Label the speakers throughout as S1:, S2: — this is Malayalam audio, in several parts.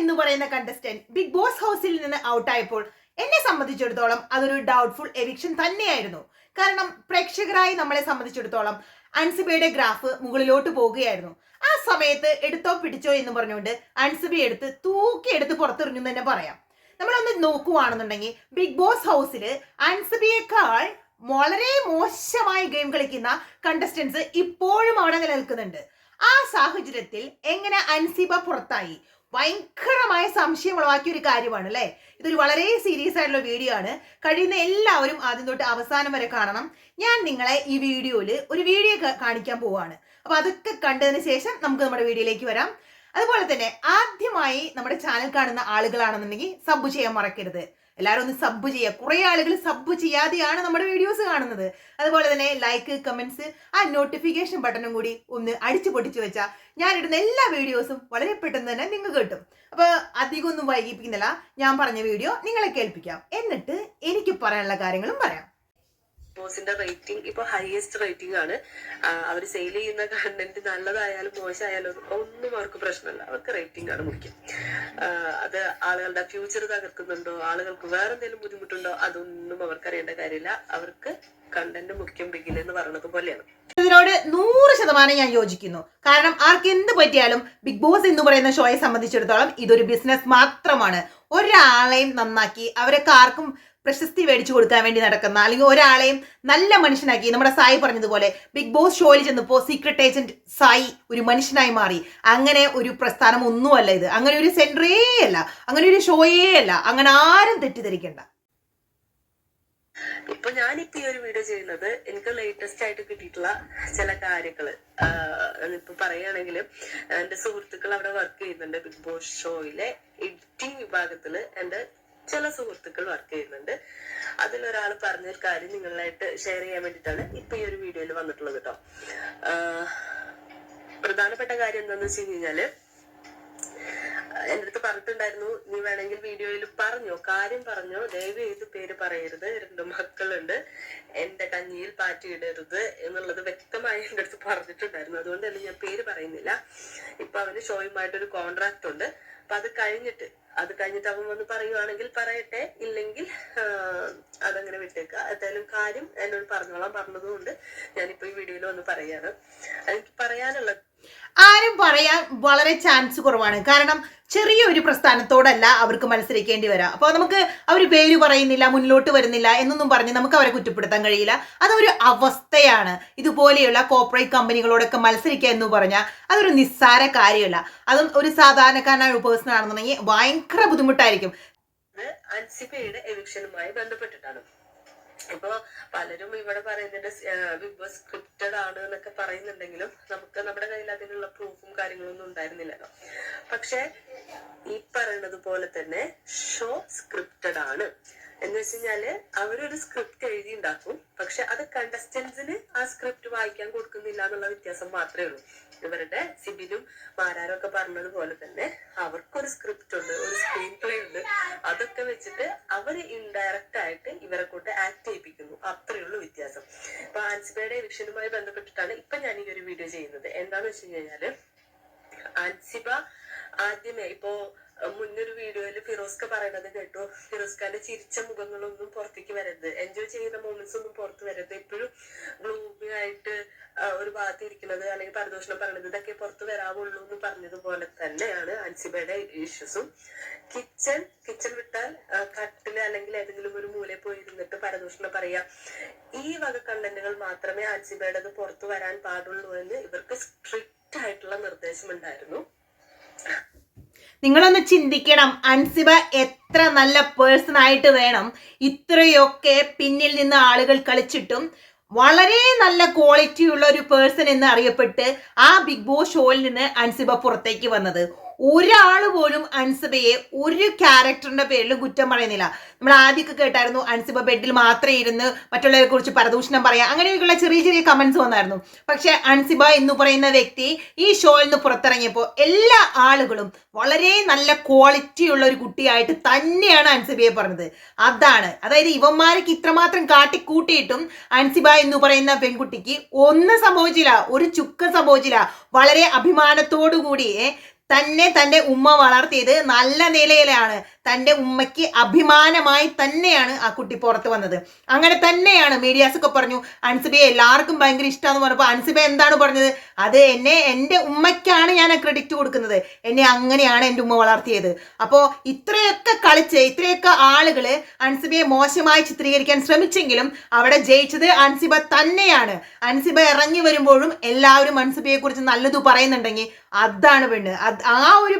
S1: എന്ന് പറയുന്ന കണ്ടസ്റ്റന്റ് ബിഗ് ബോസ് ഹൗസിൽ നിന്ന് ഔട്ടായപ്പോൾ എന്നെ സംബന്ധിച്ചിടത്തോളം അതൊരു ഡൗട്ട്ഫുൾ എവിക്ഷൻ തന്നെയായിരുന്നു. കാരണം പ്രേക്ഷകരായി നമ്മളെ സംബന്ധിച്ചിടത്തോളം അൻസിബയുടെ ഗ്രാഫ് മുകളിലോട്ട് പോവുകയായിരുന്നു ആ സമയത്ത് എടുത്തോ പിടിച്ചോ എന്ന് പറഞ്ഞുകൊണ്ട് അൻസിബി എടുത്ത് തൂക്കി എടുത്ത് പുറത്തെറിഞ്ഞു തന്നെ പറയാം. നമ്മളൊന്ന് നോക്കുവാണെന്നുണ്ടെങ്കിൽ ബിഗ് ബോസ് ഹൗസിൽ അൻസിബിയേക്കാൾ വളരെ മോശമായി ഗെയിം കളിക്കുന്ന കണ്ടസ്റ്റൻസ് ഇപ്പോഴും അവിടെ നിലനിൽക്കുന്നുണ്ട്. ആ സാഹചര്യത്തിൽ എങ്ങനെ അൻസിബ പുറത്തായി? ഭയങ്കരമായ സംശയം ഉളവാക്കിയ ഒരു കാര്യമാണ് അല്ലേ? ഇതൊരു വളരെ സീരിയസ് ആയിട്ടുള്ള വീഡിയോ ആണ്. കഴിയുന്ന എല്ലാവരും ആദ്യം തൊട്ട് അവസാനം വരെ കാണണം. ഞാൻ നിങ്ങളെ ഈ വീഡിയോയിൽ ഒരു വീഡിയോ കാണിക്കാൻ പോവാണ്. അപ്പൊ അതൊക്കെ കണ്ടതിന് ശേഷം നമുക്ക് നമ്മുടെ വീഡിയോയിലേക്ക് വരാം. അതുപോലെ തന്നെ ആദ്യമായി നമ്മുടെ ചാനൽ കാണുന്ന ആളുകളാണെന്നുണ്ടെങ്കിൽ സബ് ചെയ്യാൻ മറക്കരുത്. എല്ലാവരും ഒന്ന് സബ് ചെയ്യുക. കുറെ ആളുകൾ സബ് ചെയ്യാതെയാണ് നമ്മുടെ വീഡിയോസ് കാണുന്നത്. അതുപോലെ തന്നെ ലൈക്ക് കമന്റ്സ് ആ നോട്ടിഫിക്കേഷൻ ബട്ടണും കൂടി ഒന്ന് അടിച്ചു പൊട്ടിച്ചു വെച്ചാൽ ഞാൻ ഇടുന്ന എല്ലാ വീഡിയോസും വളരെ പെട്ടെന്ന് തന്നെ നിങ്ങൾക്ക് കിട്ടും. അപ്പൊ അധികം ഒന്നും വൈകിപ്പിക്കുന്നില്ല. ഞാൻ പറഞ്ഞ വീഡിയോ നിങ്ങളെ കേൾപ്പിക്കാം. എന്നിട്ട് എനിക്ക് പറയാനുള്ള കാര്യങ്ങളും പറയാം.
S2: ബോസിന്റെ റേറ്റിംഗ് ഇപ്പൊ ഹയസ്റ്റ് റേറ്റിംഗ് ആണ്. അവർ സെയിൽ ചെയ്യുന്ന കണ്ടന്റ് നല്ലതായാലും മോശമായാലും ഒന്നും അവർക്ക് പ്രശ്നമില്ല. അവർക്ക് റേറ്റിംഗ് ആണ് മുഖ്യം. അത് ആളുകളുടെ ഫ്യൂച്ചർ തകർക്കുന്നുണ്ടോ? ആളുകൾക്ക് വേറെ എന്തെങ്കിലും ബുദ്ധിമുട്ടുണ്ടോ? അതൊന്നും അവർക്ക് അറിയേണ്ട കാര്യമില്ല. അവർക്ക് കണ്ടന്റ് മുഖ്യം ബിഗിൽ എന്ന് പറയുന്നത് പോലെയാണ്.
S1: ഇതിനോട് നൂറ് ശതമാനം ഞാൻ യോജിക്കുന്നു. കാരണം ആർക്ക് എന്ത് പറ്റിയാലും ബിഗ് ബോസ് എന്ന് പറയുന്ന ഷോയെ സംബന്ധിച്ചിടത്തോളം ഇതൊരു ബിസിനസ് മാത്രമാണ്. ഒരാളെയും നന്നാക്കി അവരൊക്കെ ആർക്കും പ്രശസ്തി മേടിച്ചു കൊടുക്കാൻ വേണ്ടി നടക്കുന്ന അല്ലെങ്കിൽ ഒരാളെയും നല്ല മനുഷ്യനാക്കി. നമ്മുടെ സായി പറഞ്ഞതുപോലെ ബിഗ് ബോസ് ഷോയിൽ ചെന്നപ്പോൾ സീക്രട്ട് ഏജന്റ് സായി ഒരു മനുഷ്യനായി മാറി. അങ്ങനെ ഒരു പ്രസ്ഥാനം ഒന്നുമല്ല ഇത്. അങ്ങനെ ഒരു സെന്ററേ അല്ല. അങ്ങനെ ഒരു ഷോയേ അല്ല. അങ്ങനെ ആരും തെറ്റിദ്ധരിക്കണ്ട.
S2: ഇപ്പൊ ഞാനിപ്പോ ഈ ഒരു വീഡിയോ ചെയ്യുന്നത് എനിക്ക് ലേറ്റസ്റ്റ് ആയിട്ട് കിട്ടിയിട്ടുള്ള ചില കാര്യങ്ങൾ ഇപ്പൊ പറയുകയാണെങ്കിൽ എന്റെ സുഹൃത്തുക്കൾ അവിടെ വർക്ക് ചെയ്യുന്നുണ്ട് ബിഗ് ബോസ് ഷോയിലെ എഡിറ്റിംഗ് വിഭാഗത്തിൽ. എന്റെ ചില സുഹൃത്തുക്കൾ വർക്ക് ചെയ്യുന്നുണ്ട്. അതിലൊരാൾ പറഞ്ഞൊരു കാര്യം നിങ്ങളായിട്ട് ഷെയർ ചെയ്യാൻ വേണ്ടിയിട്ടാണ് ഇപ്പൊ ഈ ഒരു വീഡിയോയിൽ വന്നിട്ടുള്ളത് കേട്ടോ പ്രധാനപ്പെട്ട കാര്യം എന്താന്ന് വെച്ച് കഴിഞ്ഞാൽ എന്റെ അടുത്ത് പറഞ്ഞിട്ടുണ്ടായിരുന്നു നീ വേണമെങ്കിൽ വീഡിയോയിൽ പറഞ്ഞോ കാര്യം പറഞ്ഞോ ദയവ് ചെയ്ത് പേര് പറയരുത് രണ്ട് മക്കളുണ്ട് എന്റെ കഞ്ഞിയിൽ പാറ്റിയിടരുത് എന്നുള്ളത് വ്യക്തമായി എന്റെ അടുത്ത് പറഞ്ഞിട്ടുണ്ടായിരുന്നു. അതുകൊണ്ട് തന്നെ ഞാൻ പേര് പറയുന്നില്ല. ഇപ്പൊ അവന് ഷോയുമായിട്ടൊരു കോൺട്രാക്ട് ഉണ്ട്. അപ്പൊ അത് കഴിഞ്ഞിട്ട് അത് കഴിഞ്ഞിട്ട് അവൻ വന്ന് പറയുവാണെങ്കിൽ പറയട്ടെ ഇല്ലെങ്കിൽ അതങ്ങനെ വിട്ടേക്ക. എന്തായാലും കാര്യം എന്നോട് പറഞ്ഞോളാം പറഞ്ഞതുകൊണ്ട് ഞാനിപ്പോ ഈ വീഡിയോയിൽ വന്ന് പറയാണ്. എനിക്ക് പറയാനുള്ള
S1: ആരും പറയാൻ വളരെ ചാൻസ് കുറവാണ്. കാരണം ചെറിയ ഒരു പ്രസ്ഥാനത്തോടല്ല അവർക്ക് മത്സരിക്കേണ്ടി വരാം. അപ്പോൾ നമുക്ക് അവർ പേര് പറയുന്നില്ല മുന്നിലോട്ട് വരുന്നില്ല എന്നൊന്നും പറഞ്ഞ് നമുക്ക് അവരെ കുറ്റപ്പെടുത്താൻ കഴിയില്ല. അതൊരു അവസ്ഥയാണ്. ഇതുപോലെയുള്ള കോർപ്പറേറ്റ് കമ്പനികളോടൊക്കെ മത്സരിക്കുക എന്ന് പറഞ്ഞാൽ അതൊരു നിസ്സാര കാര്യമല്ല. അതും ഒരു സാധാരണക്കാരനായ ഒരു പേഴ്സൺ ആണെന്നുണ്ടെങ്കിൽ ഭയങ്കര ബുദ്ധിമുട്ടായിരിക്കും.
S2: ഇത് അൻസിബയുടെ എവിക്ഷനുമായി ബന്ധപ്പെട്ടിട്ടാണ്. ഇപ്പൊ പലരും ഇവിടെ പറയുന്നുണ്ട് ബിഗ് ബോസ് സ്ക്രിപ്റ്റഡ് ആണ് എന്നൊക്കെ പറയുന്നുണ്ടെങ്കിലും നമുക്ക് നമ്മുടെ കയ്യിൽ അതിനുള്ള പ്രൂഫും കാര്യങ്ങളൊന്നും ഉണ്ടായിരുന്നില്ലല്ലോ പക്ഷെ ഈ പറയുന്നത് പോലെ തന്നെ ഷോ സ്ക്രിപ്റ്റഡ് ആണ്. എന്ന് വെച്ച് കഴിഞ്ഞാൽ അവരൊരു സ്ക്രിപ്റ്റ് എഴുതി ഉണ്ടാക്കും പക്ഷെ അത് കണ്ടസ്റ്റൻസിന് ആ സ്ക്രിപ്റ്റ് വായിക്കാൻ കൊടുക്കുന്നില്ല എന്നുള്ള വ്യത്യാസം മാത്രമേ ഉള്ളൂ. ഇവരുടെ സിബിലും മാരാരും ഒക്കെ പറഞ്ഞതുപോലെ തന്നെ അവർക്കൊരു സ്ക്രിപ്റ്റ് ഉണ്ട് ഒരു സ്ക്രീൻ പ്ലേ ഉണ്ട്. അതൊക്കെ വെച്ചിട്ട് അവർ ഇൻഡയറക്റ്റ് ആയിട്ട് ഇവരെ കൊണ്ട് ആക്ട് ചെയ്യിപ്പിക്കുന്നു. അത്രയേ ഉള്ളൂ വ്യത്യാസം. അപ്പൊ ആൻസിബയുടെ എലക്ഷനുമായി ബന്ധപ്പെട്ടിട്ടാണ് ഇപ്പൊ ഞാൻ ഈ ഒരു വീഡിയോ ചെയ്യുന്നത്. എന്താന്ന് വെച്ച് കഴിഞ്ഞാൽ ആൻസിബ ആദ്യമേ ഇപ്പോ മുന്നൊരു വീഡിയോയിൽ ഫിറോസ്ക പറയുന്നത് കേട്ടു. ഫിറോസ്കാന്റെ ചിരിച്ച മുഖങ്ങളൊന്നും പുറത്തേക്ക് വരരുത്. എൻജോയ് ചെയ്യുന്ന മൊമെന്റ്സ് ഒന്നും പുറത്ത് വരരുത്. എപ്പോഴും ഗ്ലൂമി ആയിട്ട് ഒരു ഭാഗത്ത് ഇരിക്കുന്നത് അല്ലെങ്കിൽ പരദോഷണം പറയുന്നത് ഇതൊക്കെ പുറത്ത് വരാവുള്ളൂ എന്ന് പറഞ്ഞതുപോലെ തന്നെയാണ് അൻസിബയുടെ ഇഷ്യൂസും കിച്ചൺ കിച്ചൺ വിട്ടാൽ കട്ടിൽ അല്ലെങ്കിൽ ഏതെങ്കിലും ഒരു മൂലയിൽ പോയി ഇരുന്നിട്ട് പരദൂഷണം പറയാ ഈ വക കണ്ടന്റുകൾ മാത്രമേ അൻസിബയുടേത് പുറത്തു വരാൻ പാടുള്ളൂ എന്ന് ഇവർക്ക് സ്ട്രിക്റ്റ് ആയിട്ടുള്ള നിർദ്ദേശം ഉണ്ടായിരുന്നു
S1: നിങ്ങളൊന്ന് ചിന്തിക്കണം അൻസിബ എത്ര നല്ല പേഴ്സൺ ആയിട്ട് വേണം. ഇത്രയൊക്കെ പിന്നിൽ നിന്ന് ആളുകൾ കളിച്ചിട്ടും വളരെ നല്ല ക്വാളിറ്റി ഉള്ള ഒരു പേഴ്സൺ എന്ന് അറിയപ്പെട്ട് ആ ബിഗ് ബോസ് ഷോയിൽ നിന്ന് അൻസിബ പുറത്തേക്ക് വന്നത്. ഒരാൾ പോലും അൻസിബയെ ഒരു ക്യാരക്ടറിന്റെ പേരിൽ കുറ്റം പറയുന്നില്ല. നമ്മൾ ആദ്യമൊക്കെ കേട്ടായിരുന്നു അൻസിബ ബെഡിൽ മാത്രമേ ഇരുന്ന് മറ്റുള്ളവരെ കുറിച്ച് പരദൂഷണം പറയാം അങ്ങനെയൊക്കെയുള്ള ചെറിയ ചെറിയ കമന്റ്സ് വന്നായിരുന്നു. പക്ഷെ അൻസിബ എന്ന് പറയുന്ന വ്യക്തി ഈ ഷോയിൽ നിന്ന് പുറത്തിറങ്ങിയപ്പോൾ എല്ലാ ആളുകളും വളരെ നല്ല ക്വാളിറ്റി ഉള്ള ഒരു കുട്ടിയായിട്ട് തന്നെയാണ് അൻസിബയെ പറഞ്ഞത്. അതാണ്. അതായത് ഇവന്മാർക്ക് ഇത്രമാത്രം കാട്ടിക്കൂട്ടിയിട്ടും അൻസിബ എന്ന് പറയുന്ന പെൺകുട്ടിക്ക് ഒന്നും സംഭവിച്ചില്ല ഒരു ചുക്കം സംഭവിച്ചില്ല. വളരെ അഭിമാനത്തോടു കൂടി തന്നെ തന്റെ ഉമ്മ വളർത്തിയത് നല്ല നിലയിലാണ്. തന്റെ ഉമ്മയ്ക്ക് അഭിമാനമായി തന്നെയാണ് ആ കുട്ടി പുറത്ത് വന്നത്. അങ്ങനെ തന്നെയാണ് മീഡിയാസ് ഒക്കെ പറഞ്ഞു അൻസിബയെ എല്ലാവർക്കും ഭയങ്കര ഇഷ്ടമാണെന്ന് പറഞ്ഞപ്പോൾ അൻസിബ എന്താണ് പറഞ്ഞത്? അത് എന്നെ എന്റെ ഉമ്മയ്ക്കാണ് ഞാൻ ക്രെഡിറ്റ് കൊടുക്കുന്നത്. എന്നെ അങ്ങനെയാണ് എന്റെ ഉമ്മ വളർത്തിയത്. അപ്പോൾ ഇത്രയൊക്കെ കളിച്ച് ഇത്രയൊക്കെ ആളുകൾ അൻസിബയെ മോശമായി ചിത്രീകരിക്കാൻ ശ്രമിച്ചെങ്കിലും അവിടെ ജയിച്ചത് അൻസിബ തന്നെയാണ്. അൻസിബ ഇറങ്ങി വരുമ്പോഴും എല്ലാവരും അൻസിബയെ കുറിച്ച് നല്ലത് പറയുന്നുണ്ടെങ്കിൽ അതാണ് പെണ്ണ്. ആ ഒരു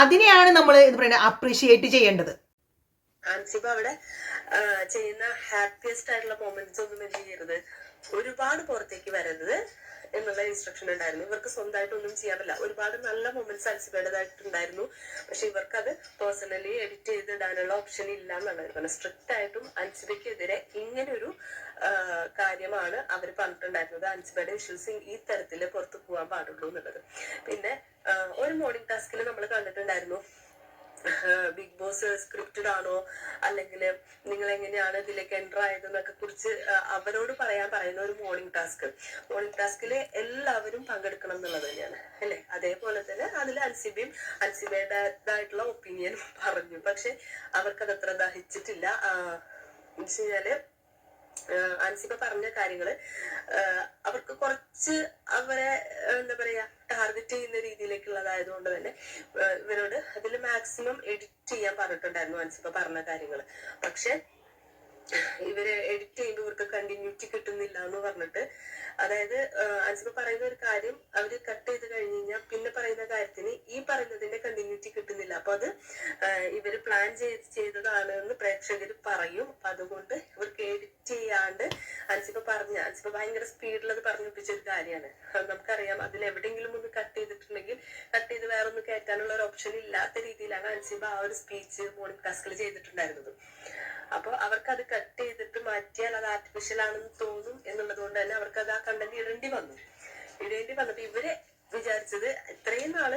S1: അതിനെയാണ് നമ്മൾ പറയുന്നത് അപ്രീഷിയേറ്റ് ചെയ്യേണ്ടത്.
S2: ആൻസിബ അവിടെ ചെയ്യുന്ന ഹാപ്പിയസ്റ്റ് ആയിട്ടുള്ള മൊമെന്റ്സ് ഒന്നും ചെയ്യരുത്. ഒരുപാട് പുറത്തേക്ക് വരരുത് എന്നുള്ള ഇൻസ്ട്രക്ഷൻ ഉണ്ടായിരുന്നു. ഇവർക്ക് സ്വന്തമായിട്ടൊന്നും ചെയ്യാൻ പറ്റില്ല. ഒരുപാട് നല്ല മൊമെന്റ്സ് അൻസിബയുടേതായിട്ടുണ്ടായിരുന്നു പക്ഷെ ഇവർക്ക് അത് പേഴ്സണലി എഡിറ്റ് ചെയ്ത് ഇടാനുള്ള ഓപ്ഷൻ ഇല്ല എന്നുള്ളത് സ്ട്രിക്റ്റ് ആയിട്ടും അൻസിബയ്ക്കെതിരെ ഇങ്ങനൊരു ഒരു കാര്യമാണ് അവർ പറഞ്ഞിട്ടുണ്ടായിരുന്നത്. അൻസിബയുടെ ഇഷ്യൂസ് ഈ തരത്തിൽ പുറത്തു പോകാൻ പാടുള്ളൂ എന്നുള്ളത്. പിന്നെ ഒരു മോർണിംഗ് ടാസ്കിൽ നമ്മൾ കണ്ടിട്ടുണ്ടായിരുന്നു. ബിഗ് ബോസ് സ്ക്രിപ്റ്റഡ് ആണോ? അല്ലെങ്കിൽ നിങ്ങൾ എങ്ങനെയാണ് ഇതിലേക്ക് എന്റർ ആയതെന്നൊക്കെ കുറിച്ച് അവരോട് പറയാൻ പറയുന്ന ഒരു മോർണിംഗ് ടാസ്ക് മോർണിംഗ് ടാസ്കിൽ എല്ലാവരും പങ്കെടുക്കണം എന്നുള്ളത് തന്നെയാണ് അല്ലേ? അതേപോലെ തന്നെ അതിൽ അൽസിബിയും അൻസിബയുടേതായിട്ടുള്ള ഒപ്പീനിയൻ പറഞ്ഞു. പക്ഷെ അവർക്കത് അത്ര ദഹിച്ചിട്ടില്ല എന്ന് വെച്ച് കഴിഞ്ഞാൽ അൻസിബ പറഞ്ഞ കാര്യങ്ങൾ അവർക്ക് കുറച്ച് അവരെ എന്താ പറയാ ടാർഗറ്റ് ചെയ്യുന്ന രീതിയിലേക്കുള്ളതായത് കൊണ്ട് തന്നെ ഇവരോട് അതിൽ മാക്സിമം എഡിറ്റ് ചെയ്യാൻ പറഞ്ഞിട്ടുണ്ടായിരുന്നു അൻസിബ പറഞ്ഞ കാര്യങ്ങൾ പക്ഷെ ഇവർ എഡിറ്റ് ചെയ്യുമ്പോൾ ഇവർക്ക് കണ്ടിന്യൂറ്റി കിട്ടുന്നില്ല എന്ന് പറഞ്ഞിട്ട്. അതായത് അൻസിബ പറയുന്ന ഒരു കാര്യം അവർ കട്ട് ചെയ്ത് കഴിഞ്ഞു കഴിഞ്ഞാൽ പിന്നെ പറയുന്ന കാര്യത്തിന് ഈ പറയുന്നതിന്റെ കണ്ടിന്യൂറ്റി കിട്ടുന്നില്ല. അപ്പൊ അത് ഇവർ പ്ലാൻ ചെയ്ത് ചെയ്തതാണ് എന്ന് പ്രേക്ഷകർ പറയും. അതുകൊണ്ട് ഇവർക്ക് എഡിറ്റ് ചെയ്യാണ്ട് അൻസിബ പറഞ്ഞ അൻസിബ ഭയങ്കര സ്പീഡിൽ അത് പറഞ്ഞൊപ്പിച്ച ഒരു കാര്യമാണ്. നമുക്കറിയാം. അതിൽ എവിടെയെങ്കിലും ഒന്ന് കട്ട് ചെയ്തിട്ടുണ്ടെങ്കിൽ കട്ട് ചെയ്ത് വേറെ ഒന്ന് കയറ്റാനുള്ള ഒരു ഓപ്ഷൻ ഇല്ലാത്ത രീതിയിലാണ് അൻസിബ ആ ഒരു സ്പീച്ച് മോണിക് ടാസ്കിൽ ചെയ്തിട്ടുണ്ടായിരുന്നത്. അപ്പൊ അവർക്ക് അത് കട്ട് ചെയ്തിട്ട് മാറ്റിയാൽ അത് ആർട്ടിഫിഷ്യൽ ആണെന്ന് തോന്നും എന്നുള്ളത് കൊണ്ട് തന്നെ അവർക്ക് അത് ആ കണ്ടന്റ് ഇടേണ്ടി വന്നു. ഇടേണ്ടി വന്നപ്പോ ഇവർ വിചാരിച്ചത് ഇത്രയും നാൾ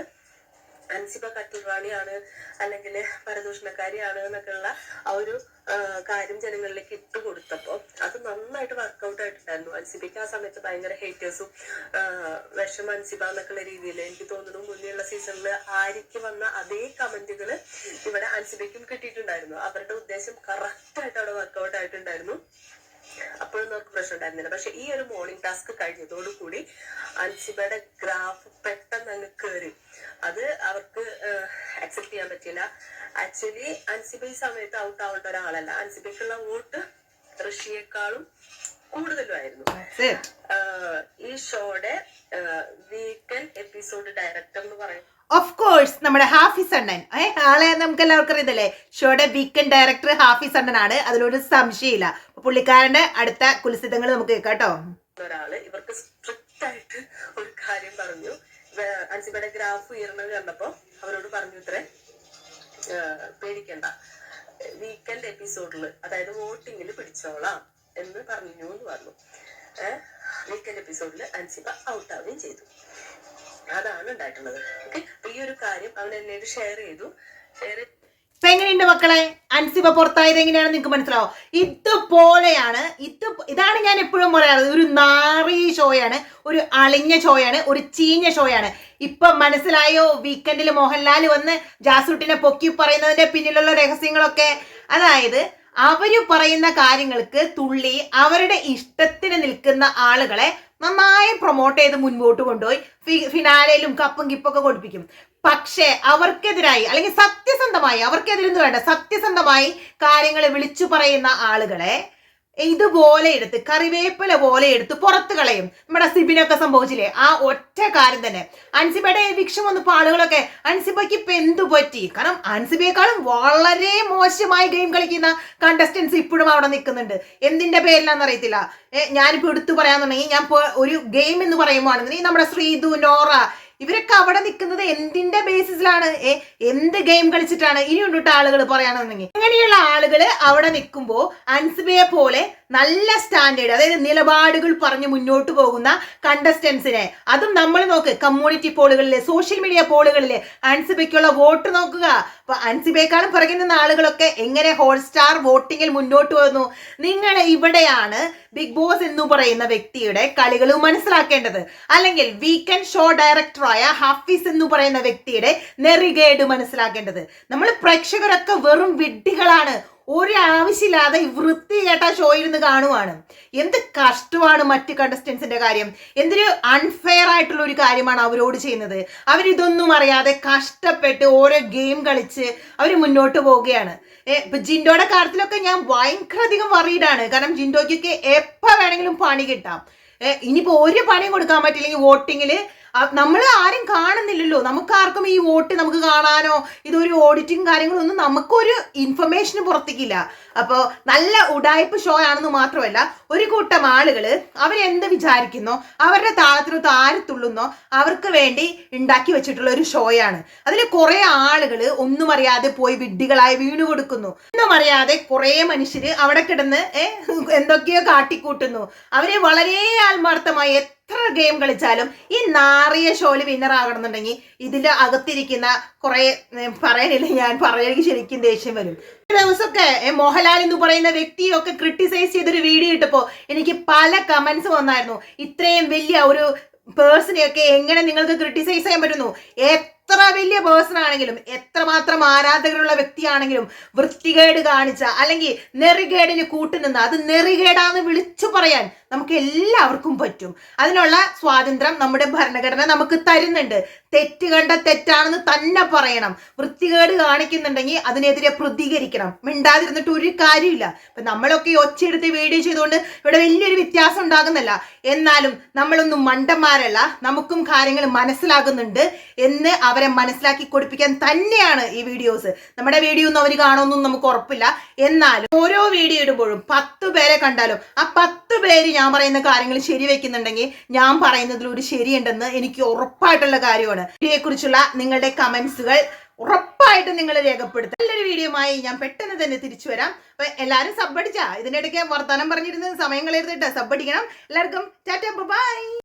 S2: അൻസിബ കട്ടുറാണിയാണ് അല്ലെങ്കിൽ പരദൂഷണക്കാരിയാണ് എന്നൊക്കെയുള്ള ആ ഒരു കാര്യം ജനങ്ങളിലേക്ക് ഇട്ട് കൊടുത്തപ്പോ അത് നന്നായിട്ട് വർക്കൗട്ട് ആയിട്ടുണ്ടായിരുന്നു. അൻസിബയ്ക്ക് ആ സമയത്ത് ഭയങ്കര ഹേറ്റേഴ്സും വിഷം അൻസിബ എന്നൊക്കെയുള്ള രീതിയിൽ എനിക്ക് തോന്നുന്നു മുന്നേയുള്ള സീസണിൽ ആര്യക്ക് വന്ന അതേ കമന്റുകൾ ഇവിടെ അൻസിബയ്ക്കും കിട്ടിയിട്ടുണ്ടായിരുന്നു. അവരുടെ ഉദ്ദേശം കറക്റ്റ് ആയിട്ട് അവിടെ വർക്കൗട്ട് ആയിട്ടുണ്ടായിരുന്നു. അവർക്ക് പ്രശ്നം ഉണ്ടായിരുന്നില്ല. പക്ഷെ ഈ ഒരു മോർണിംഗ് ടാസ്ക് കഴിഞ്ഞതോടുകൂടി അൻസിബയുടെ ഗ്രാഫ് പെട്ടെന്ന് അങ്ങ് കയറി അത് അവർക്ക് അക്സെപ്റ്റ് ചെയ്യാൻ പറ്റില്ല ആക്ച്വലി അൻസിബ ഈ സമയത്ത് ഔട്ട് ആവേണ്ട ഒരാളല്ല. അൻസിബയ്ക്കുള്ള വോട്ട് ഋഷിയേക്കാളും കൂടുതലുമായിരുന്നു. ഈ ഷോയുടെ വീക്കെൻഡ് എപ്പിസോഡ് ഡയറക്ടർ എന്ന് പറയും
S1: ഓഫ് കോഴ്സ് നമ്മുടെ ഹാഫിസ് അണ്ണൻ ഏ ആളെ നമുക്ക് എല്ലാവർക്കും അറിയതല്ലേ ഷോയുടെ വീക്കെൻഡ് ഡയറക്ടർ ഹാഫിസ് അണ്ണനാണ് അതിലൊരു സംശയമില്ല. പുള്ളിക്കാരന്റെ അടുത്ത കുലസിതങ്ങൾ നമുക്ക് കേട്ടോ.
S2: ഒരാൾ ഇവർക്ക് സ്ട്രിക്റ്റ് ആയിട്ട് ഒരു കാര്യം പറഞ്ഞു. അൻസിബയുടെ ഗ്രാഫ് ഉയർന്നത് കണ്ടപ്പോ അവരോട് പറഞ്ഞു ഇത്രേ പേടിക്കണ്ട. വീക്കെൻഡ് എപ്പിസോഡിൽ അതായത് വോട്ടിങ്ങിൽ പിടിച്ചോളാം എന്ന് പറഞ്ഞു എന്ന് പറഞ്ഞു വീക്കെൻഡ് എപ്പിസോഡിൽ അൻസിബ ഔട്ട് ആവുകയും ചെയ്തു. അതാണ് ഉണ്ടായിട്ടുള്ളത്. ഈ ഒരു കാര്യം അവൻ എന്നോട് ഷെയർ ചെയ്തു. ഷെയർ
S1: എങ്ങനെയുണ്ട് മക്കളെ? അൻസിബ പുറത്തായത് എങ്ങനെയാണ് നിങ്ങൾക്ക് മനസ്സിലാവോ? ഇതുപോലെയാണ് ഇത് ഇതാണ് ഞാൻ എപ്പോഴും പറയാറ് ഒരു നാറി ഷോയാണ് ഒരു അളിഞ്ഞ ഷോയാണ് ഒരു ചീഞ്ഞ ഷോയാണ്. ഇപ്പൊ മനസ്സിലായോ? വീക്കെൻഡിൽ മോഹൻലാൽ വന്ന് ജാസൂട്ടിനെ പൊക്കി പറയുന്നതിന്റെ പിന്നിലുള്ള രഹസ്യങ്ങളൊക്കെ. അതായത് അവർ പറയുന്ന കാര്യങ്ങൾക്ക് തുള്ളി അവരുടെ ഇഷ്ടത്തിന് നിൽക്കുന്ന ആളുകളെ നന്നായി പ്രൊമോട്ട് ചെയ്ത് മുൻപോട്ട് കൊണ്ടുപോയി. ഫി- ഫിനാലയിലും കപ്പും കിപ്പൊക്കെ കൊടുപ്പിക്കും. പക്ഷേ അവർക്കെതിരായി അല്ലെങ്കിൽ സത്യസന്ധമായി അവർക്കെതിരെന്ന് വേണ്ട സത്യസന്ധമായി കാര്യങ്ങൾ വിളിച്ചു പറയുന്ന ആളുകളെ ഇതുപോലെ എടുത്ത് കറിവേപ്പില പോലെ എടുത്ത് പുറത്ത് കളയും. നമ്മുടെ സിബിനൊക്കെ സംഭവിച്ചില്ലേ? ആ ഒറ്റ കാര്യം തന്നെ. അൻസിബയുടെ വിക്ഷം വന്നപ്പോൾ ആളുകളൊക്കെ അൻസിബയ്ക്ക് ഇപ്പൊ എന്തു പറ്റി? കാരണം അൻസിബയെക്കാളും വളരെ മോശമായി ഗെയിം കളിക്കുന്ന കണ്ടസ്റ്റൻസ് ഇപ്പോഴും അവിടെ നിൽക്കുന്നുണ്ട്. എന്തിന്റെ പേരിലാന്ന് അറിയത്തില്ല. ഞാനിപ്പോ എടുത്തു പറയാന്നുണ്ടെങ്കിൽ ഞാൻ ഒരു ഗെയിം എന്ന് പറയുമ്പോഴാണെന്നുണ്ടെങ്കിൽ നമ്മുടെ ശ്രീതു നോറ ഇവരൊക്കെ അവിടെ നിൽക്കുന്നത് എന്തിന്റെ ബേസിസിലാണ് എന്ത് ഗെയിം കളിച്ചിട്ടാണ്? ഇനി ഉണ്ടിട്ട് ആളുകൾ പറയാണെന്നുണ്ടെങ്കിൽ അങ്ങനെയുള്ള ആളുകൾ അവിടെ നിൽക്കുമ്പോൾ അൻസിബയെ പോലെ നല്ല സ്റ്റാൻഡേർഡ് അതായത് നിലപാടുകൾ പറഞ്ഞ് മുന്നോട്ട് പോകുന്ന കണ്ടസ്റ്റൻസിനെ അതും നമ്മൾ നോക്ക് കമ്മ്യൂണിറ്റി പോളുകളിലെ സോഷ്യൽ മീഡിയ പോളുകളിലെ അൻസിബയ്ക്കുള്ള വോട്ട് നോക്കുക. അപ്പൊ അൻസിബയെക്കാളും പുറകിൽ നിന്ന ആളുകളൊക്കെ എങ്ങനെ ഹോൾസ്റ്റാർ വോട്ടിങ്ങിൽ മുന്നോട്ട് വന്നു നിങ്ങൾ ഇവിടെയാണ് ബിഗ് ബോസ് എന്ന് പറയുന്ന വ്യക്തിയുടെ കളികൾ മനസ്സിലാക്കേണ്ടത്. അല്ലെങ്കിൽ വീക്കെൻഡ് ഷോ ഡയറക്ടറായ ഹാഫീസ് എന്ന് പറയുന്ന വ്യക്തിയുടെ നെറികേട് മനസ്സിലാക്കേണ്ടത്. നമ്മൾ പ്രേക്ഷകരൊക്കെ വെറും വിഡ്ഢികളാണ്. ഒരു ആവശ്യമില്ലാതെ ഈ വൃത്തികെട്ട ഷോയിൽ നിന്ന് കാണുവാണ്. എന്ത് കഷ്ടമാണ് മറ്റ് കണ്ടസ്റ്റൻസിന്റെ കാര്യം. എന്തൊരു അൺഫെയർ ആയിട്ടുള്ള ഒരു കാര്യമാണ് അവരോട് ചെയ്യുന്നത്. അവരിതൊന്നും അറിയാതെ കഷ്ടപ്പെട്ട് ഓരോ ഗെയിം കളിച്ച് അവർ മുന്നോട്ട് പോവുകയാണ്. ഇപ്പൊ ജിൻഡോയുടെ കാര്യത്തിലൊക്കെ ഞാൻ ഭയങ്കര അധികം വറീഡാണ് കാരണം ജിൻഡോയ്ക്കൊക്കെ എപ്പോ വേണമെങ്കിലും പണി കിട്ടാം. ഇനിയിപ്പോൾ ഇനിയിപ്പോ ഒരു പണിയും കൊടുക്കാൻ പറ്റില്ലെങ്കിൽ വോട്ടിങ്ങിൽ നമ്മൾ ആരും കാണുന്നില്ലല്ലോ. നമുക്ക് ആർക്കും ഈ വോട്ട് നമുക്ക് കാണാനോ ഇതൊരു ഓഡിറ്റിംഗ് കാര്യങ്ങളൊന്നും നമുക്കൊരു ഇൻഫർമേഷൻ പുറത്തേക്കില്ല. അപ്പോൾ നല്ല ഉടായ്പ ഷോ ആണെന്ന് മാത്രമല്ല ഒരു കൂട്ടം ആളുകൾ അവരെന്ത് വിചാരിക്കുന്നു അവരുടെ താളത്തിനൊത്ത് ആര് തുള്ളുന്നോ അവർക്ക് വേണ്ടി ഉണ്ടാക്കി വെച്ചിട്ടുള്ള ഒരു ഷോയാണ് അതിൽ കുറേ ആളുകൾ ഒന്നും അറിയാതെ പോയി വിഡ്ഢികളായി വീണു കൊടുക്കുന്നു. ഒന്നും അറിയാതെ കുറേ മനുഷ്യർ അവിടെ കിടന്ന് എന്തൊക്കെയോ കാട്ടിക്കൂട്ടുന്നു. അവരെ വളരെ ആത്മാർത്ഥമായി എത്ര ഗെയിം കളിച്ചാലും ഈ നാറിയ ഷോയിൽ വിന്നർ ആകണമെന്നുണ്ടെങ്കിൽ ഇതിന്റെ അകത്തിരിക്കുന്ന കുറേ പറയാനില്ല ഞാൻ പറയുകയാണെങ്കിൽ ശരിക്കും ദേഷ്യം വരും. ദിവസമൊക്കെ മോഹൻലാൽ എന്ന് പറയുന്ന വ്യക്തിയൊക്കെ ക്രിട്ടിസൈസ് ചെയ്തൊരു വീഡിയോ ഇട്ടപ്പോൾ എനിക്ക് പല കമൻസ് വന്നായിരുന്നു. ഇത്രയും വലിയ ഒരു പേഴ്സണെയൊക്കെ എങ്ങനെ നിങ്ങൾക്ക് ക്രിട്ടിസൈസ് ചെയ്യാൻ പറ്റുന്നു? എത്ര വലിയ പേഴ്സൺ ആണെങ്കിലും എത്രമാത്രം ആരാധകരുള്ള വ്യക്തിയാണെങ്കിലും വൃത്തികേട് കാണിച്ച അല്ലെങ്കിൽ നെറികേടിന് കൂട്ടുനിന്ന് അത് നെറികേടാന്ന് വിളിച്ചു പറയാൻ നമുക്ക് എല്ലാവർക്കും പറ്റും. അതിനുള്ള സ്വാതന്ത്ര്യം നമ്മുടെ ഭരണഘടന നമുക്ക് തരുന്നുണ്ട്. തെറ്റ് കണ്ട തെറ്റാണെന്ന് തന്നെ പറയണം. വൃത്തികേട് കാണിക്കുന്നുണ്ടെങ്കിൽ അതിനെതിരെ പ്രതികരിക്കണം. മിണ്ടാതിരുന്നിട്ട് ഒരു കാര്യമില്ല. ഇപ്പൊ നമ്മളൊക്കെ ഒച്ചയെടുത്ത് വീഡിയോ ചെയ്തുകൊണ്ട് ഇവിടെ വലിയൊരു വ്യത്യാസം ഉണ്ടാകുന്നില്ല. എന്നാലും നമ്മളൊന്നും മണ്ടന്മാരല്ല. നമുക്കും കാര്യങ്ങൾ മനസ്സിലാകുന്നുണ്ട് എന്ന് അവരെ മനസ്സിലാക്കി കൊടുപ്പിക്കാൻ തന്നെയാണ് ഈ വീഡിയോസ്. നമ്മുടെ വീഡിയോ ഒന്നും അവർ കാണുമെന്നും നമുക്ക് ഉറപ്പില്ല. എന്നാലും ഓരോ വീഡിയോ ഇടുമ്പോഴും പത്ത് പേരെ കണ്ടാലും ആ പത്ത് പേര് ഞാൻ പറയുന്ന കാര്യങ്ങൾ ശരി വെക്കുന്നുണ്ടെങ്കിൽ ഞാൻ പറയുന്നതിൽ ഒരു ശരിയുണ്ടെന്ന് എനിക്ക് ഉറപ്പായിട്ടുള്ള കാര്യമാണ്. ഇതിനെ കുറിച്ചുള്ള നിങ്ങളുടെ കമന്റ്സുകൾ ഉറപ്പായിട്ട് നിങ്ങൾ രേഖപ്പെടുത്തുക നല്ലൊരു വീഡിയോയുമായി ഞാൻ പെട്ടെന്ന് തന്നെ തിരിച്ചു വരാം. അപ്പൊ എല്ലാവരും സബ്ബടിച്ചാ ഇതിനിടയ്ക്ക് വർത്തമാനം പറഞ്ഞിരുന്ന സമയം കളയരുതിട്ട് സബ്ബടിക്കണം എല്ലാവർക്കും ബൈ.